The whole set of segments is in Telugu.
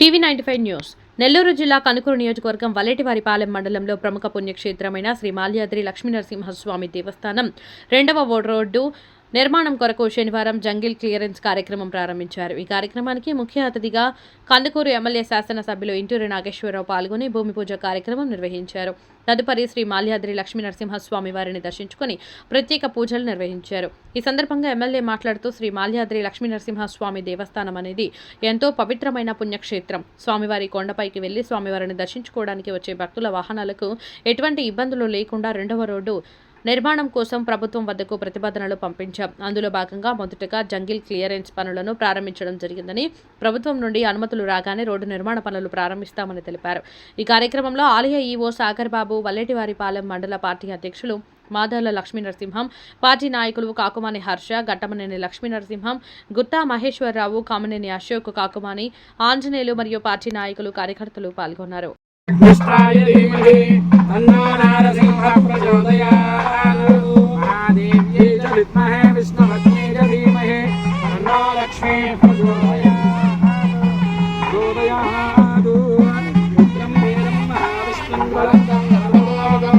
TV ninety five news. Nellore జిల్లా కనుకూరు నియోజకవర్గం వల్లెటివారిపాలెం మండలంలో ప్రముఖ పుణ్యక్షేత్రమైన శ్రీ మాల్యాద్రి లక్ష్మీనరసింహస్వామి దేవస్థానం రెండవ ఓడ్ రోడ్డు నిర్మాణం కొరకు శనివారం జంగిల్ క్లియరెన్స్ కార్యక్రమం ప్రారంభించారు. ఈ కార్యక్రమానికి ముఖ్య అతిథిగా కందుకూరు ఎమ్మెల్యే శాసనసభ్యులు ఇంటూరి నాగేశ్వరరావు పాల్గొని భూమి పూజ కార్యక్రమం నిర్వహించారు. తదుపరి శ్రీ మాల్యాద్రి లక్ష్మీనరసింహస్వామి వారిని దర్శించుకుని ప్రత్యేక పూజలు నిర్వహించారు. ఈ సందర్భంగా ఎమ్మెల్యే మాట్లాడుతూ శ్రీ మాల్యాద్రి లక్ష్మీనరసింహస్వామి దేవస్థానం అనేది ఎంతో పవిత్రమైన పుణ్యక్షేత్రం. స్వామివారి కొండపైకి వెళ్ళి స్వామివారిని దర్శించుకోవడానికి వచ్చే భక్తుల వాహనాలకు ఎటువంటి ఇబ్బందులు లేకుండా రెండవ రోడ్డు నిర్మాణం కోసం ప్రభుత్వం వద్దకు ప్రతిపాదనలు పంపించాం. అందులో భాగంగా మొదటగా జంగిల్ క్లియరెన్స్ పనులను ప్రారంభించడం జరిగిందని ప్రభుత్వం నుండి అనుమతులు రాగానే రోడ్డు నిర్మాణ పనులు ప్రారంభిస్తామని తెలిపారు. ఈ కార్యక్రమంలో ఆలయ ఈవో సాగర్ బాబు వల్లెటివారిపాలెం మండల పార్టీ అధ్యక్షులు మాదాల లక్ష్మీ నరసింహం పార్టీ నాయకులు కాకుమాని హర్ష గట్టమనేని లక్ష్మీ నరసింహం గుత్తా మహేశ్వరరావు కామనేని అశోక్ కాకుమాని ఆంజనేయులు మరియు పార్టీ నాయకులు కార్యకర్తలు పాల్గొన్నారు. కృష్ణాయ ధీమహి తన్నో నారసింహ ప్రచోదయాత్. మహాదేవ్యై చ విద్మహే విష్ణుపత్న్యై చ ధీమహి తన్నో లక్ష్మీ ప్రచోదయాత్. ప్రచోదయాత్ రుద్రం వీరం మహావిష్ణుం వరదం సర్వలోకం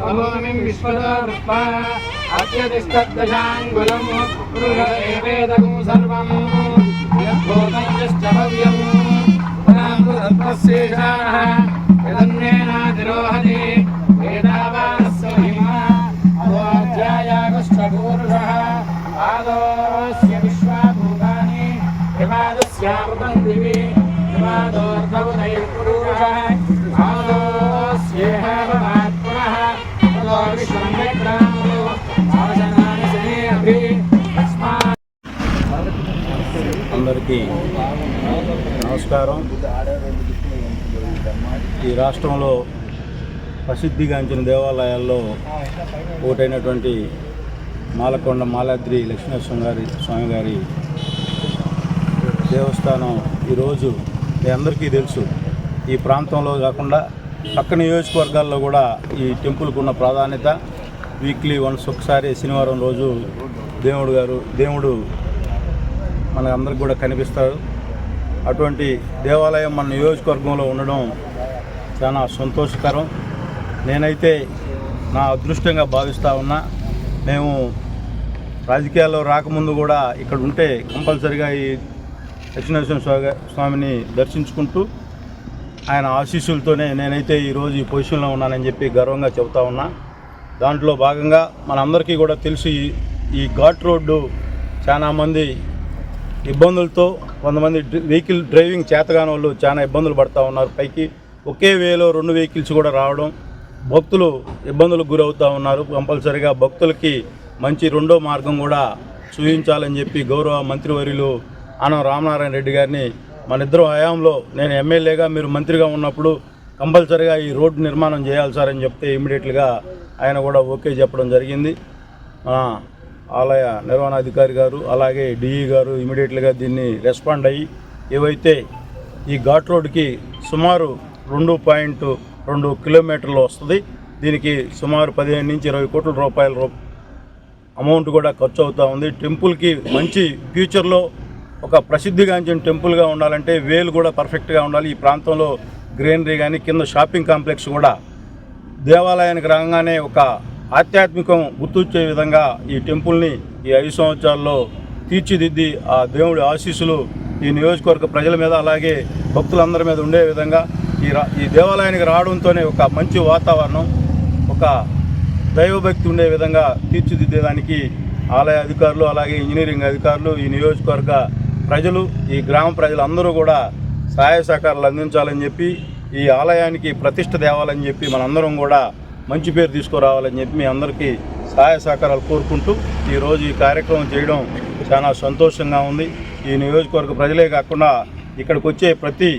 భవాబ్ది లక్ష్మీ నమః అత్యతిష్టదశాంగులం వేదకం సర్వం యద్భూతం యశ్చ భవ్యం పురామృతత్వశేషాः యదన్యేనాతిరోహతి వేదావానస్య మహిమా అధోధ్యాయాగశ్చపూరుషः పాదోస్య విశ్వాభూతాని అందరికీ నమస్కారం. ఈ రాష్ట్రంలో ప్రసిద్ధిగాంచిన దేవాలయాల్లో ఒకటైనటువంటి మాలకొండ మాలాద్రి లక్ష్మీనరసింహ గారి స్వామి గారి దేవస్థానం ఈరోజు మీ అందరికీ తెలుసు. ఈ ప్రాంతంలో కాకుండా పక్క నియోజకవర్గాల్లో కూడా ఈ టెంపుల్కు ఉన్న ప్రాధాన్యత వీక్లీ వన్స్ ఒకసారి శనివారం రోజు దేవుడు గారు దేవుడు మన అందరికి కూడా కనిపిస్తారు. అటువంటి దేవాలయం మన నియోజకవర్గంలో ఉండడం చాలా సంతోషకరం. నేనైతే నా అదృష్టంగా భావిస్తూ ఉన్నా మేము రాజకీయాల్లో రాకముందు కూడా ఇక్కడ ఉంటే కంపల్సరిగా ఈ దక్షిణేశ్వర స్వామి స్వామిని దర్శించుకుంటూ ఆయన ఆశీస్సులతోనే నేనైతే ఈరోజు ఈ పొజిషన్లో ఉన్నానని చెప్పి గర్వంగా చెబుతా ఉన్నా. దాంట్లో భాగంగా మనందరికీ కూడా తెలుసు ఈ- ఈ ఘాట్ రోడ్డు చాలామంది ఇబ్బందులతో కొంతమంది వెహికల్ డ్రైవింగ్ చేతగాని వాళ్ళు చాలా ఇబ్బందులు పడుతూ ఉన్నారు. పైకి ఒకే వేలో రెండు వెహికల్స్ కూడా రావడం భక్తులు ఇబ్బందులకు గురవుతూ ఉన్నారు. కంపల్సరిగా భక్తులకి మంచి రెండో మార్గం కూడా చూపించాలని చెప్పి గౌరవ మంత్రివర్యులు ఆనం రామనారాయణ రెడ్డి గారిని మన ఇద్దరు హయాంలో నేను ఎమ్మెల్యేగా మీరు మంత్రిగా ఉన్నప్పుడు కంపల్సరిగా ఈ రోడ్డు నిర్మాణం చేయాలి సార్ అని చెప్తే ఇమీడియట్గా ఆయన కూడా ఓకే చెప్పడం జరిగింది. ఆలయ నిర్వహణాధికారి గారు అలాగే డిఈ గారు ఇమీడియట్గా దీన్ని రెస్పాండ్ అయ్యి ఏవైతే ఈ ఘాట్ రోడ్డుకి సుమారు రెండు పాయింట్ రెండు కిలోమీటర్లు వస్తుంది దీనికి సుమారు పదిహేను నుంచి ఇరవై కోట్ల రూపాయల రూ అమౌంట్ కూడా ఖర్చు అవుతూ ఉంది. టెంపుల్కి మంచి ఫ్యూచర్లో ఒక ప్రసిద్ధిగాంచిన టెంపుల్గా ఉండాలంటే వేలు కూడా పర్ఫెక్ట్గా ఉండాలి. ఈ ప్రాంతంలో గ్రీనరీ కానీ కింద షాపింగ్ కాంప్లెక్స్ కూడా దేవాలయానికి రాగానే ఒక ఆధ్యాత్మికం గుర్తొచ్చే విధంగా ఈ టెంపుల్ని ఈ ఐదు సంవత్సరాల్లో తీర్చిదిద్ది ఆ దేవుడి ఆశీస్సులు ఈ నియోజకవర్గ ప్రజల మీద అలాగే భక్తులందరి మీద ఉండే విధంగా ఈ రా ఈ దేవాలయానికి రావడంతోనే ఒక మంచి వాతావరణం ఒక దైవభక్తి ఉండే విధంగా తీర్చిదిద్దేదానికి ఆలయ అధికారులు అలాగే ఇంజనీరింగ్ అధికారులు ఈ నియోజకవర్గ ప్రజలు ఈ గ్రామ ప్రజలందరూ కూడా సహాయ సహకారాలు అందించాలని చెప్పి ఈ ఆలయానికి ప్రతిష్ట తేవాలని చెప్పి మనందరం కూడా మంచి పేరు తీసుకురావాలని చెప్పి మీ అందరికీ సహాయ సహకారాలు కోరుకుంటూ ఈరోజు ఈ కార్యక్రమం చేయడం చాలా సంతోషంగా ఉంది. ఈ నియోజకవర్గ ప్రజలే కాకుండా ఇక్కడికి వచ్చే ప్రతి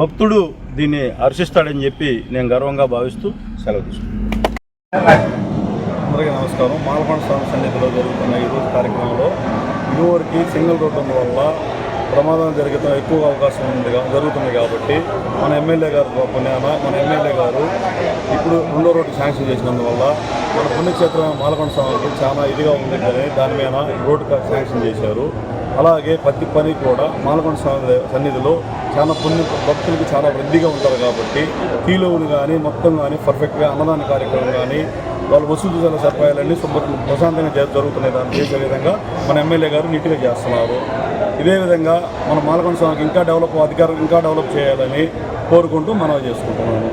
భక్తుడు దీన్ని హర్షిస్తాడని చెప్పి నేను గర్వంగా భావిస్తూ సెలవు తీసుకున్నాను అందరికీ నమస్కారం. మాలకొండ స్వామి సన్నిధిలో జరుగుతున్న ఈరోజు కార్యక్రమంలో ఇదివరకు సింగిల్ రోడ్డు వల్ల ప్రమాదం జరగడం ఎక్కువ అవకాశం ఉంది జరుగుతుంది కాబట్టి మన ఎమ్మెల్యే గారు పుణ్యాన మన ఎమ్మెల్యే గారు ఇప్పుడు రెండో రోడ్డు శాంక్షన్ చేసినందువల్ల మన పుణ్యక్షేత్రం మాలకొండ స్వామికి చాలా ఇదిగా ఉంది కానీ దాని మీద రోడ్డు శాంక్షన్ చేశారు. అలాగే ప్రతి పని కూడా మాలకొండ స్వామి సన్నిధిలో చాలా పుణ్య భక్తులకి చాలా వృద్ధిగా ఉంటారు కాబట్టి కీలోవులు కానీ మొత్తం కానీ పర్ఫెక్ట్గా అన్నదాన కార్యక్రమం కానీ వాళ్ళు వసూలు చేసిన సదుపాయాలన్నీ ప్రశాంతంగా జరుగుతున్నాయి దాన్ని చేసే విధంగా మన ఎమ్మెల్యే గారు నీట్గా చేస్తున్నారు. ఇదే విధంగా మన మాలకొండ స్వామికి ఇంకా డెవలప్ అధికారులు ఇంకా డెవలప్ చేయాలని కోరుకుంటూ మనం చేసుకుంటున్నాము